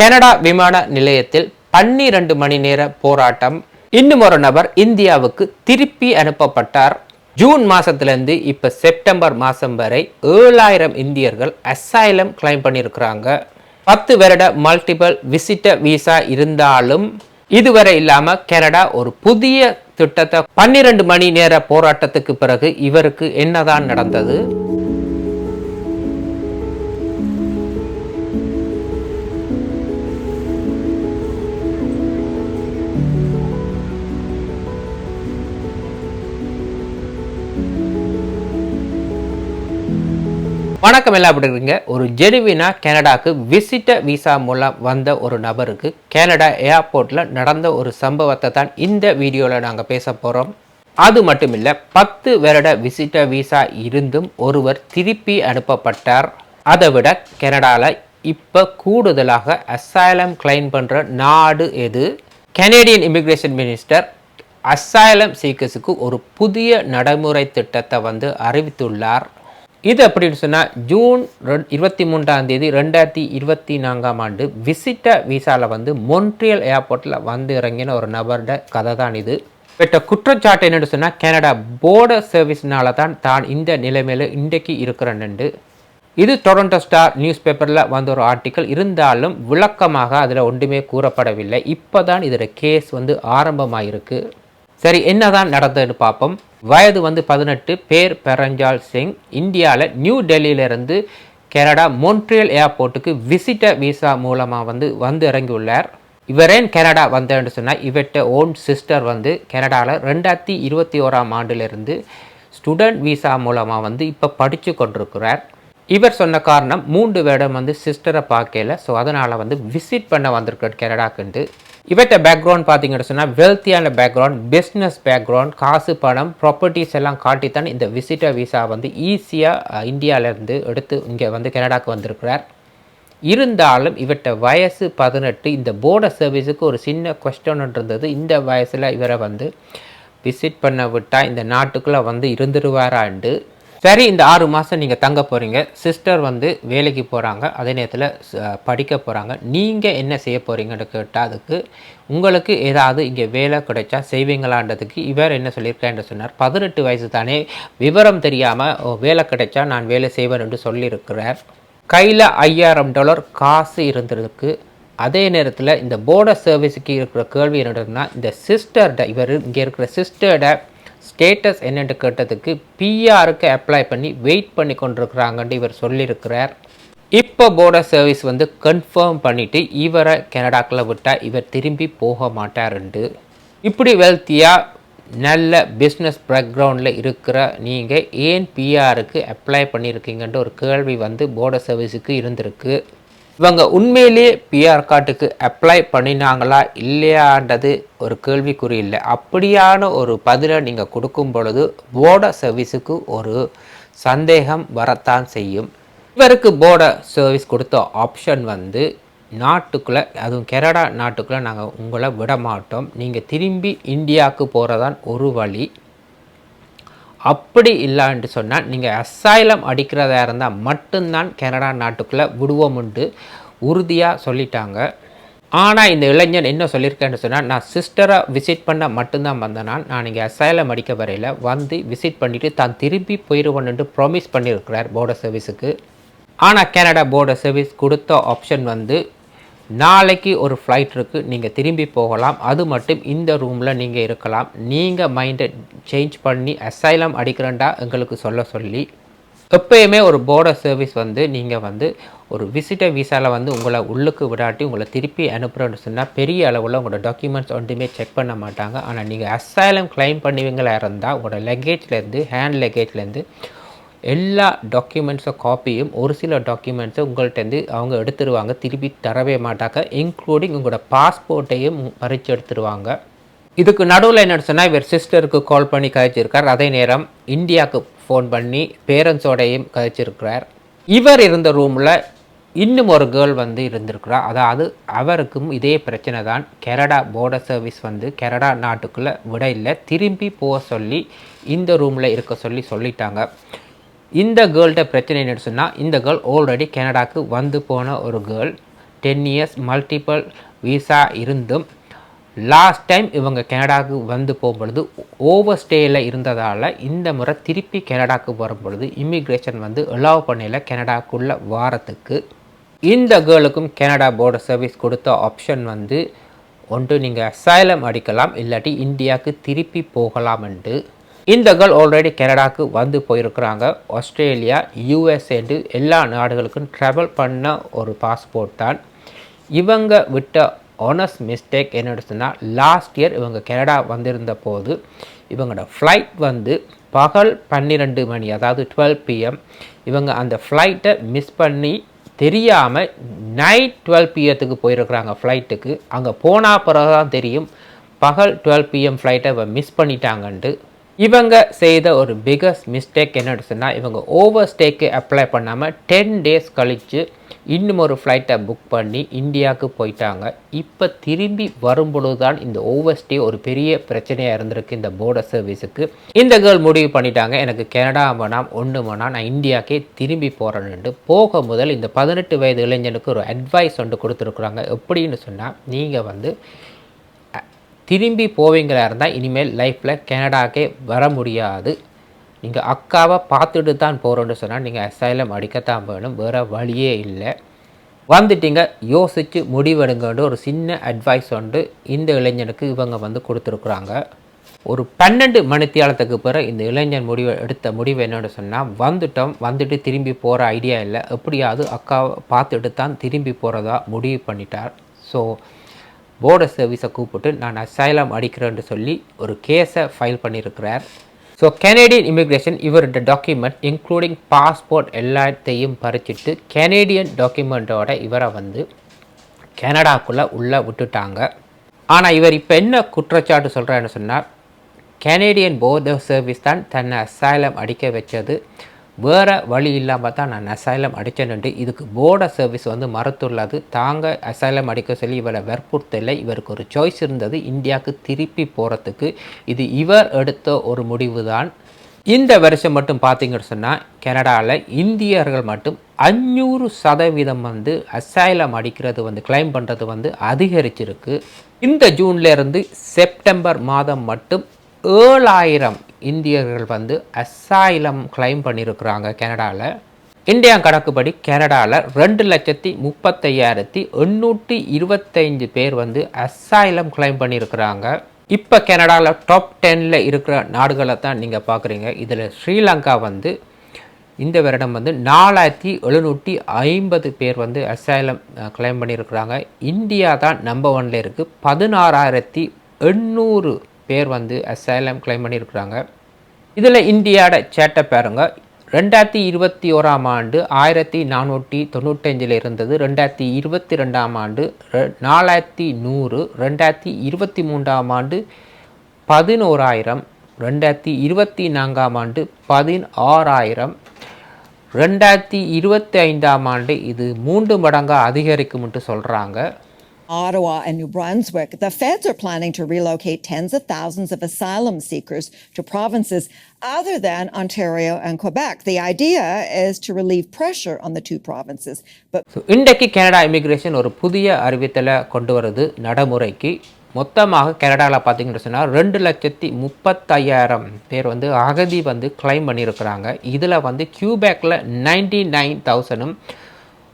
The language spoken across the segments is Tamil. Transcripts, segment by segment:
கனடா விமான நிலையத்தில் பன்னிரண்டு மணி நேர போராட்டம். இன்னும் ஒரு நபர் இந்தியாவுக்கு திருப்பி அனுப்பப்பட்டார். ஜூன் மாசத்திலிருந்து இப்ப செப்டம்பர் மாசம் வரை ஏழாயிரம் இந்தியர்கள் அசைலம் கிளைம் பண்ணியிருக்கிறாங்க பத்து வருட மல்டிபிள் விசிட்டர் விசா இருந்தாலும் இதுவரை இல்லாம கனடா ஒரு புதிய திட்டத்தை பன்னிரண்டு மணி நேர போராட்டத்துக்கு பிறகு இவருக்கு என்னதான் நடந்தது? வணக்கம் எல்லாம் எப்படி இருக்கீங்க? ஒரு ஜெனுவினா கனடாக்கு விசிட்டர் விசா மூலம் வந்த ஒரு நபருக்கு கனடா ஏர்போர்ட்டில் நடந்த ஒரு சம்பவத்தை தான் இந்த வீடியோவில் நாங்கள் பேச போகிறோம் அது மட்டும் இல்லை பத்து வருட விசிட்டர் விசா இருந்தும் ஒருவர் திருப்பி அனுப்பப்பட்டார். அதை விட கனடாவில் இப்போ கூடுதலாக அசைலம் கிளைம் பண்ணுற நாடு எது? கனேடியன் இமிக்ரேஷன் மினிஸ்டர் அசைலம் சீக்கர்ஸுக்கு ஒரு புதிய நடைமுறை திட்டத்தை வந்து அறிவித்துள்ளார். இது அப்படின்னு சொன்னால் ஜூன் ரெண்- இருபத்தி மூன்றாம் தேதி ரெண்டாயிரத்தி இருபத்தி நான்காம் ஆண்டு விசிட்டர் விசாவில் வந்து மொன்ட்ரியல் ஏர்போர்ட்டில் வந்து இறங்கின ஒரு நபரோட கதை தான் இது. பெற்ற குற்றச்சாட்டு என்னென்னு சொன்னால் கனடா போர்டர் சர்வீஸ்னால தான் தான் இந்த நிலைமையில் இன்றைக்கு இருக்கிறேன்னு இது டொரண்டோ ஸ்டார் நியூஸ் பேப்பரில் வந்த ஒரு ஆர்டிக்கல் இருந்தாலும் விளக்கமாக அதில் ஒன்றுமே கூறப்படவில்லை. இப்போ தான் இதில் கேஸ் வந்து ஆரம்பமாயிருக்கு. சரி என்னதான் நடந்ததுன்னு பார்ப்போம். வயது வந்து பதினெட்டு பேர் பெரஞ்சால் சிங். இந்தியாவில் நியூ டெல்லியிலிருந்து கனடா மொன்ட்ரியல் ஏர்போர்ட்டுக்கு விசிட்டர் விசா மூலமாக வந்து வந்து இறங்கியுள்ளார் இவரேன் கனடா வந்தேன்னு சொன்னால் இவர்கிட்ட ஓன் சிஸ்டர் வந்து கனடாவில் ரெண்டாயிரத்தி இருபத்தி ஓராம் ஆண்டிலிருந்து ஸ்டூடெண்ட் விசா மூலமாக வந்து இப்போ படித்து கொண்டிருக்கிறார். இவர் சொன்ன காரணம் மூன்று வருடம் வந்து சிஸ்டரை பார்க்கல. ஸோ அதனால் வந்து விசிட் பண்ண வந்திருக்கார் கனடாக்குண்டு இவர்கிட்ட பேக்ரவுண்ட் பார்த்தீங்கன்னு சொன்னால் வெல்த்தியான பேக்ரவுண்ட் பிஸ்னஸ் பேக்ரவுண்ட் காசு பணம் ப்ராப்பர்ட்டிஸ் எல்லாம் காட்டித்தான் இந்த விசிட்டர் விசா வந்து ஈஸியாக இந்தியாவிலேருந்து எடுத்து இங்கே வந்து கனடாவுக்கு வந்திருக்கிறார். இருந்தாலும் இவர்கிட்ட வயசு பதினெட்டு இந்த போர்டர் சர்வீஸுக்கு ஒரு சின்ன கொஸ்டன் இருந்தது. இந்த வயசில் இவரை வந்து விசிட் பண்ண விட்டால் இந்த நாட்டுக்குள்ளே வந்து இருந்துருவாராண்டு. சரி இந்த ஆறு மாதம் நீங்கள் தங்க போகிறீங்க சிஸ்டர் வந்து வேலைக்கு போகிறாங்க அதே நேரத்தில் படிக்க போகிறாங்க நீங்கள் என்ன செய்ய போகிறீங்கன்னு கேட்டால் அதுக்கு உங்களுக்கு ஏதாவது இங்கே வேலை கிடைச்சா செய்வீங்களான்றதுக்கு இவர் என்ன சொல்லியிருக்காருன்னு சொன்னார். பதினெட்டு வயசு தானே விவரம் தெரியாமல் வேலை கிடைச்சா நான் வேலை செய்வேன் என்று சொல்லியிருக்கிறார். கையில் ஐயாயிரம் டாலர் காசு இருந்திருக்கு. அதே நேரத்தில் இந்த போர்டர் சர்வீஸுக்கு இருக்கிற கேள்வி என்னதுன்னா இந்த சிஸ்டர்ட இவர் இங்கே இருக்கிற சிஸ்டர்ட ஸ்டேட்டஸ் என்னென்று கேட்டதுக்கு பிஆருக்கு அப்ளை பண்ணி வெயிட் பண்ணி கொண்டிருக்கிறாங்கன்ட்டு இவர் சொல்லியிருக்கிறார். இப்போ போர்டர் சர்வீஸ் வந்து கன்ஃபார்ம் பண்ணிவிட்டு இவரை கனடாக்கில் விட்டால் இவர் திரும்பி போக மாட்டாருண்டு. இப்படி வெல்த்தியாக நல்ல பிஸ்னஸ் பேக்ரவுண்டில் இருக்கிற நீங்கள் ஏன் பிஆருக்கு அப்ளை பண்ணியிருக்கீங்கன்ற ஒரு கேள்வி வந்து போர்டர் சர்வீஸுக்கு இருந்திருக்கு. இவங்க உண்மையிலேயே பிஆர் கார்டுக்கு அப்ளை பண்ணினாங்களா இல்லையான்றது ஒரு கேள்விக்குறி இல்லை. அப்படியான ஒரு பதிலை நீங்கள் கொடுக்கும் பொழுது போர்ட சர்வீஸுக்கு ஒரு சந்தேகம் வரத்தான் செய்யும். இவருக்கு போர்டர் சர்வீஸ் கொடுத்த ஆப்ஷன் வந்து நாட்டுக்குள்ளே அதுவும் கெனடா நாட்டுக்குள்ளே நாங்கள் உங்களை விட மாட்டோம். நீங்கள் திரும்பி இந்தியாவுக்கு போகிறதான் ஒரு வழி. அப்படி இல்லைன்ட்டு சொன்னால் நீங்கள் அசைலம் அடிக்கிறதா இருந்தால் மட்டும்தான் கனடா நாட்டுக்குள்ளே விடுவோம்னு உறுதியாக சொல்லிட்டாங்க. ஆனால் இந்த இளைஞன் என்ன சொல்லியிருக்கேன்னு சொன்னால் நான் சிஸ்டரை விசிட் பண்ண மட்டும்தான் வந்தனால் நான் இங்கே அசைலம் அடிக்க வரையில் வந்து விசிட் பண்ணிவிட்டு தான் திரும்பி போயிடுவோன்னு ப்ராமிஸ் பண்ணியிருக்கிறார் போர்டர் சர்வீஸுக்கு ஆனால் கனடா போர்டர் சர்வீஸ் கொடுத்த ஆப்ஷன் வந்து நாளைக்கு ஒரு ஃப்ளைட் இருக்குது நீங்கள் திரும்பி போகலாம். அது மட்டும் இந்த ரூமில் நீங்கள் இருக்கலாம். நீங்கள் மைண்டை சேஞ்ச் பண்ணி அசைலம் அடிக்கிறேன்டா எங்களுக்கு சொல்ல சொல்லி எப்பயுமே ஒரு போர்டர் சர்வீஸ் வந்து நீங்கள் வந்து ஒரு விசிட்டர் விசாவில் வந்து உங்களை உள்ளுக்கு விடாட்டி உங்களை திருப்பி அனுப்புகிறோன்னு சொன்னால் பெரிய அளவில் உங்களோட டாக்குமெண்ட்ஸ் ஒன்றுமே செக் பண்ண மாட்டாங்க. ஆனால் நீங்கள் அசைலம் கிளைம் பண்ணுவீங்களா இருந்தால் உங்களோட லக்கேஜ்லேருந்து ஹேண்ட் லக்கேஜ்லேருந்து எல்லா டாக்குமெண்ட்ஸை காப்பியும் ஒரு சில டாக்குமெண்ட்ஸை உங்கள்கிட்டருந்து அவங்க எடுத்துருவாங்க. திருப்பி தரவே மாட்டாங்க. இன்க்ளூடிங் உங்களோட பாஸ்போர்ட்டையும் பறித்து எடுத்துருவாங்க. இதுக்கு நடுவில் என்ன சொன்னால் இவர் சிஸ்டருக்கு கால் பண்ணி கதைச்சிருக்கார் அதே நேரம் இந்தியாவுக்கு ஃபோன் பண்ணி பேரண்ட்ஸோடையும் கதைச்சிருக்கிறார் இவர் இருந்த ரூமில் இன்னும் ஒரு கேர்ள் வந்து இருந்திருக்கிறா. அதாவது அவருக்கும் இதே பிரச்சனை தான். கனடா போர்டர் சர்வீஸ் வந்து கனடா நாட்டுக்குள்ளே விட இல்லை. திரும்பி போக சொல்லி இந்த ரூமில் இருக்க சொல்லி சொல்லிட்டாங்க. இந்த கேர்ள்கிட்ட பிரச்சனை என்னன்னு சொன்னால் இந்த கேர்ள் ஆல்ரெடி கனடாக்கு வந்து போன ஒரு girl. Ten years multiple visa இருந்தும் லாஸ்ட் டைம் இவங்க கனடாவுக்கு வந்து போகும்பொழுது ஓவர் ஸ்டேயில் இருந்ததால் இந்த முறை திருப்பி கனடாவுக்கு வரும்பொழுது இமிக்ரேஷன் வந்து அலோவ் பண்ணல கனடாக்குள்ளே வாரத்துக்கு. இந்த கேர்ளுக்கும் கனடா போர்டர் சர்வீஸ் கொடுத்த ஆப்ஷன் வந்து ஒன்று நீங்கள் அசைலம் அடிக்கலாம் இல்லாட்டி இந்தியாவுக்கு திருப்பி போகலாம் என்று இந்த கேர்ள் ஆல்ரெடி கனடாவுக்கு வந்து போயிருக்கிறாங்க. ஆஸ்திரேலியா யூஎஸ்ஏண்டு எல்லா நாடுகளுக்கும் ட்ராவல் பண்ண ஒரு பாஸ்போர்ட் தான். இவங்க விட்ட ஆனஸ்ட் மிஸ்டேக் என்னென்னு சொன்னால் லாஸ்ட் இயர் இவங்க கனடா வந்திருந்த போது இவங்களோட ஃப்ளைட் வந்து பகல் பன்னிரெண்டு மணி அதாவது டுவெல் பிஎம் இவங்க அந்த ஃப்ளைட்டை மிஸ் பண்ணி தெரியாமல் நைட் டுவெல் பிஎத்துக்கு போயிருக்கிறாங்க ஃப்ளைட்டுக்கு அங்கே போனால் பிறகு தான் தெரியும் பகல் டுவெல் பிஎம் ஃப்ளைட்டை மிஸ் பண்ணிட்டாங்கன்ட்டு. இவங்க செய்த ஒரு பிகஸ்ட் மிஸ்டேக் என்னன்னு சொன்னால் இவங்க ஓவர் ஸ்டேக்கு அப்ளை பண்ணாமல் டென் டேஸ் கழித்து இன்னும் ஒரு ஃப்ளைட்டை புக் பண்ணி இந்தியாவுக்கு போயிட்டாங்க. இப்போ திரும்பி வரும்பொழுது தான் இந்த ஓவர் ஸ்டே ஒரு பெரிய பிரச்சனையாக இருந்திருக்கு இந்த போர்டர் சர்வீஸுக்கு இந்த கேர்ள் முடிவு பண்ணிட்டாங்க எனக்கு கனடா வேணாம் ஒன்று வேணாம் நான் இந்தியாவுக்கே திரும்பி போகிறேன்ட்டு போக முதல் இந்த பதினெட்டு வயது இளைஞனுக்கு ஒரு அட்வைஸ் ஒன்று கொடுத்துருக்குறாங்க. எப்படின்னு சொன்னால் நீங்கள் வந்து திரும்பி போவீங்களா இருந்தால் இனிமேல் லைஃப்பில் கனடாக்கே வர முடியாது. நீங்கள் அக்காவை பார்த்துட்டு தான் போகிறோன்னு சொன்னால் நீங்கள் அசைலம் அடிக்கத்தான் வேணும். வேறு வழியே இல்லை. வந்துட்டீங்க யோசித்து முடிவெடுங்கன்ற ஒரு சின்ன அட்வைஸ் வந்து இந்த இளைஞனுக்கு இவங்க வந்து கொடுத்துருக்குறாங்க. ஒரு பன்னெண்டு மணித்தியாலத்துக்கு பிறகு இந்த இளைஞன் முடிவு எடுத்த முடிவு என்னென்னு சொன்னால் வந்துட்டோம் வந்துட்டு திரும்பி போகிற ஐடியா இல்லை. எப்படியாவது அக்காவை பார்த்துட்டு தான் திரும்பி போகிறதா முடிவு பண்ணிட்டார். ஸோ போர்டர் சர்வீஸை கூப்பிட்டு நான் அசைலம் அடிக்கிறேன்னு சொல்லி ஒரு கேஸை ஃபைல் பண்ணியிருக்கிறார் ஸோ கெனேடியன் இமிக்ரேஷன் இவரோட டாக்குமெண்ட் இன்க்ளூடிங் பாஸ்போர்ட் எல்லாத்தையும் பறிச்சிட்டு கெனேடியன் டாக்குமெண்ட்டோட இவரை வந்து கனடாக்குள்ளே உள்ளே விட்டுட்டாங்க. ஆனால் இவர் இப்போ என்ன குற்றச்சாட்டு சொல்கிறான்னு சொன்னால் கெனேடியன் போர்டர் சர்வீஸ் தான் தன்னை அசைலம் அடிக்க வச்சது. வேறு வழி இல்லாமல் தான் நான் அசைலம் அடித்தேன்ட்டு இதுக்கு போர்டர் சர்வீஸ் வந்து மறுத்துள்ளது. தாங்க அசைலம் அடிக்க சொல்லி இவரை வற்புறுத்தலை. இவருக்கு ஒரு சாய்ஸ் இருந்தது. இந்தியாவுக்கு திருப்பி போகிறதுக்கு இது இவர் எடுத்த ஒரு முடிவு தான் இந்த வருஷம் மட்டும் பார்த்தீங்கன்னு சொன்னால் கனடாவில் இந்தியர்கள் மட்டும் அஞ்சூறு சதவீதம் வந்து அசைலம் அடிக்கிறது வந்து கிளைம் பண்ணுறது வந்து அதிகரிச்சிருக்கு. இந்த ஜூன்லேருந்து செப்டம்பர் மாதம் மட்டும் ஏழாயிரம் இந்தியர்கள் வந்து அசாயிலம் கிளைம் பண்ணியிருக்கிறாங்க கனடாவில் இந்தியா கணக்குப்படி கனடாவில் ரெண்டு லட்சத்தி முப்பத்தையாயிரத்தி எண்ணூற்றி இருபத்தைந்து பேர் வந்து அசாயிலம் கிளைம் பண்ணியிருக்கிறாங்க இப்போ கனடாவில் டாப் டெனில் இருக்கிற நாடுகளை தான் நீங்கள் பார்க்குறீங்க இதில் ஸ்ரீலங்கா வந்து இந்த வருடம் வந்து நாலாயிரத்தி எழுநூற்றி ஐம்பது பேர் வந்து அசைலம் கிளைம் பண்ணியிருக்கிறாங்க இந்தியா தான் நம்பர் ஒனில் இருக்குது பதினாறாயிரத்தி எண்ணூறு பேர் வந்து அசைலம் கிளைம் பண்ணியிருக்கிறாங்க. இதில் இந்தியாவோட சேட்டை பாருங்க. ரெண்டாயிரத்தி இருபத்தி ஓராம் ஆண்டு ஆயிரத்தி நானூற்றி தொண்ணூத்தஞ்சில் இருந்தது. ரெண்டாயிரத்தி இருபத்தி ரெண்டாம் ஆண்டு நாலாயிரத்தி நூறு ரெண்டாயிரத்தி இருபத்தி மூன்றாம் ஆண்டு பதினோராயிரம் ரெண்டாயிரத்தி இருபத்தி நான்காம் ஆண்டு பதினாறாயிரம் ரெண்டாயிரத்தி இருபத்தி ஐந்தாம் ஆண்டு இது மூன்று மடங்காக அதிகரிக்கும்ட்டு சொல்கிறாங்க Ottawa and New Brunswick, the feds are planning to relocate tens of thousands of asylum seekers to provinces other than Ontario and Quebec. The idea is to relieve pressure on the two provinces. But so இன்றைக்கு கனடா இமிகிரேஷன் ஒரு புதிய அறிவித்தலை கொண்டு வருது நடைமுறைக்கு மொத்தமாக கனடாவில் பார்த்தீங்கன்னு சொன்னால் ரெண்டு லட்சத்தி முப்பத்தையாயிரம் பேர் வந்து அகதி வந்து கிளைம் பண்ணியிருக்கிறாங்க இதில் வந்து கியூபேக்கில் நைன்டி நைன் தௌசண்டும்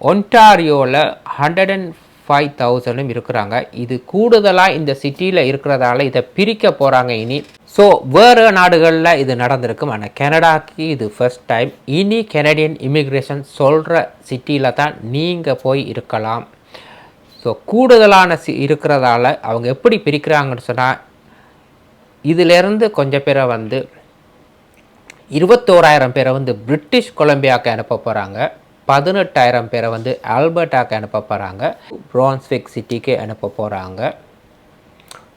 ஒன்டாரியோவில் ஹண்ட்ரட் அண்ட் ஃபைவ் தௌசண்டும் இருக்கிறாங்க. இது கூடுதலாக இந்த சிட்டியில் இருக்கிறதால இதை பிரிக்க போகிறாங்க இனி. ஸோ வேறு நாடுகளில் இது நடந்திருக்கும். ஆனால் கனடாக்கு இது ஃபர்ஸ்ட் டைம் இனி கெனடியன் இமிக்ரேஷன் சொல்கிற சிட்டியில் தான் நீங்கள் போய் இருக்கலாம். ஸோ கூடுதலான சி இருக்கிறதால அவங்க எப்படி பிரிக்கிறாங்கன்னு சொன்னால் இதிலேருந்து கொஞ்சம் பேரை வந்து இருபத்தோராயிரம் பேரை வந்து பிரிட்டிஷ் கொலம்பியாவுக்கு அனுப்ப போகிறாங்க பதினெட்டாயிரம் பேரை வந்து ஆல்பர்ட்டாக்கு அனுப்ப போகிறாங்க ப்ரான்ஸ்விக் சிட்டிக்கு அனுப்ப போகிறாங்க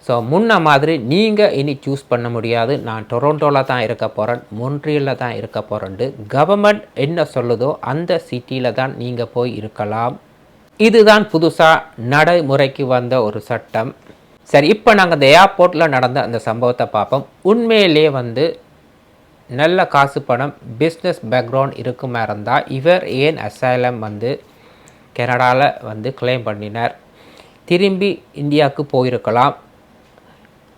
ஸோ முன்ன மாதிரி நீங்கள் இனி சூஸ் பண்ண முடியாது. நான் டொரண்டோவில் தான் இருக்க போகிறேன் மொன்ட்ரியலில் தான் இருக்க போகிறேன்ட்டு கவர்மெண்ட் என்ன சொல்லுதோ அந்த சிட்டியில் தான் நீங்கள் போய் இருக்கலாம். இதுதான் புதுசாக நடைமுறைக்கு வந்த ஒரு சட்டம். சரி இப்போ நாங்கள் அந்த ஏர்போர்ட்டில் நடந்த அந்த சம்பவத்தை பார்ப்போம். உண்மையிலே வந்து நல்ல காசு பணம் பிஸ்னஸ் பேக்ரவுண்ட் இருக்குமா இருந்தால் இவர் ஏன் அசைலம் வந்து கனடாவில் வந்து கிளைம் பண்ணினார்? திரும்பி இந்தியாவுக்கு போயிருக்கலாம்.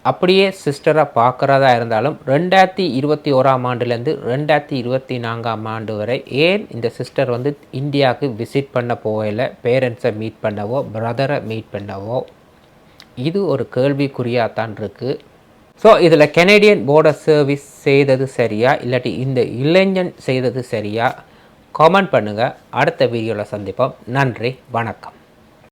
அப்படியே சிஸ்டரை பார்க்குறதா இருந்தாலும் ரெண்டாயிரத்தி இருபத்தி ஓராம் ஆண்டுலேருந்து ரெண்டாயிரத்தி இருபத்தி நான்காம் ஆண்டு வரை ஏன் இந்த சிஸ்டர் வந்து இந்தியாவுக்கு விசிட் பண்ண போகல பேரண்ட்ஸை மீட் பண்ணவோ பிரதரை மீட் பண்ணவோ? இது ஒரு கேள்விக்குறியாக தான் இருக்குது ஸோ இதில் கெனடியன் போர்டர் சர்வீஸ் செய்தது சரியா? இல்லாட்டி இந்த இளைஞன் செய்தது சரியா? கமெண்ட் பண்ணுங்கள் அடுத்த வீடியோவில் சந்திப்போம். நன்றி. வணக்கம்.